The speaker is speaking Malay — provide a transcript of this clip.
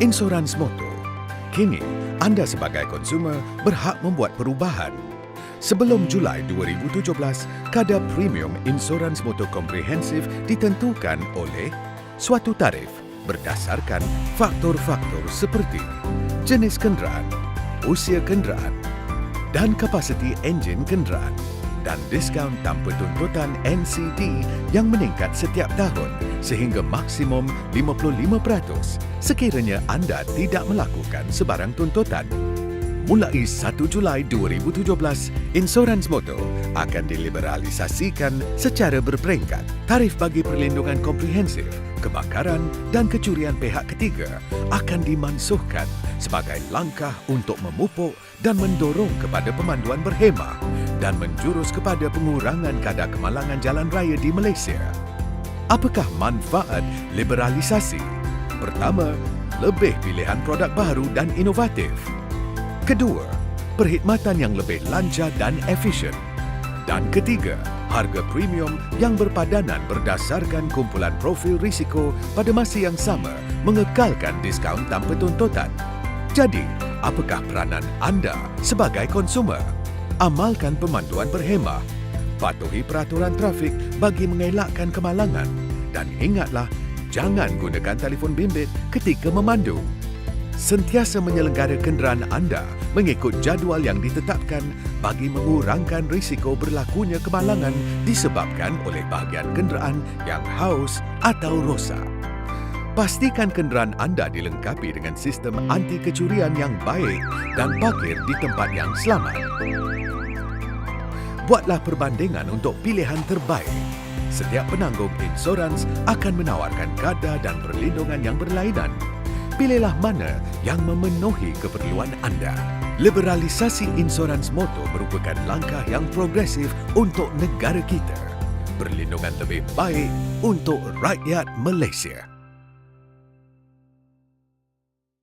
Insurans Motor. Kini, anda sebagai konsumer berhak membuat perubahan. Sebelum Julai 2017, kadar premium insurans motor komprehensif ditentukan oleh suatu tarif berdasarkan faktor-faktor seperti jenis kenderaan, usia kenderaan dan kapasiti enjin kenderaan dan diskaun tanpa tuntutan NCD yang meningkat setiap tahun sehingga maksimum 55% sekiranya anda tidak melakukan sebarang tuntutan. Mulai 1 Julai 2017, insurans motor akan diliberalisasikan secara berperingkat. Tarif bagi perlindungan komprehensif, kebakaran dan kecurian pihak ketiga akan dimansuhkan sebagai langkah untuk memupuk dan mendorong kepada pemanduan berhemah dan menjurus kepada pengurangan kadar kemalangan jalan raya di Malaysia. Apakah manfaat liberalisasi? Pertama, lebih pilihan produk baru dan inovatif. Kedua, perkhidmatan yang lebih lancar dan efisien. Dan ketiga, harga premium yang berpadanan berdasarkan kumpulan profil risiko pada masa yang sama mengekalkan diskaun tanpa tuntutan. Jadi, apakah peranan anda sebagai konsumer? Amalkan pemanduan berhemah. Patuhi peraturan trafik bagi mengelakkan kemalangan. Dan ingatlah, jangan gunakan telefon bimbit ketika memandu. Sentiasa menyelenggara kenderaan anda mengikut jadual yang ditetapkan bagi mengurangkan risiko berlakunya kemalangan disebabkan oleh bahagian kenderaan yang haus atau rosak. Pastikan kenderaan anda dilengkapi dengan sistem anti kecurian yang baik dan parkir di tempat yang selamat. Buatlah perbandingan untuk pilihan terbaik. Setiap penanggung insurans akan menawarkan kadar dan perlindungan yang berlainan. Pilihlah mana yang memenuhi keperluan anda. Liberalisasi insurans motor merupakan langkah yang progresif untuk negara kita. Perlindungan lebih baik untuk rakyat Malaysia.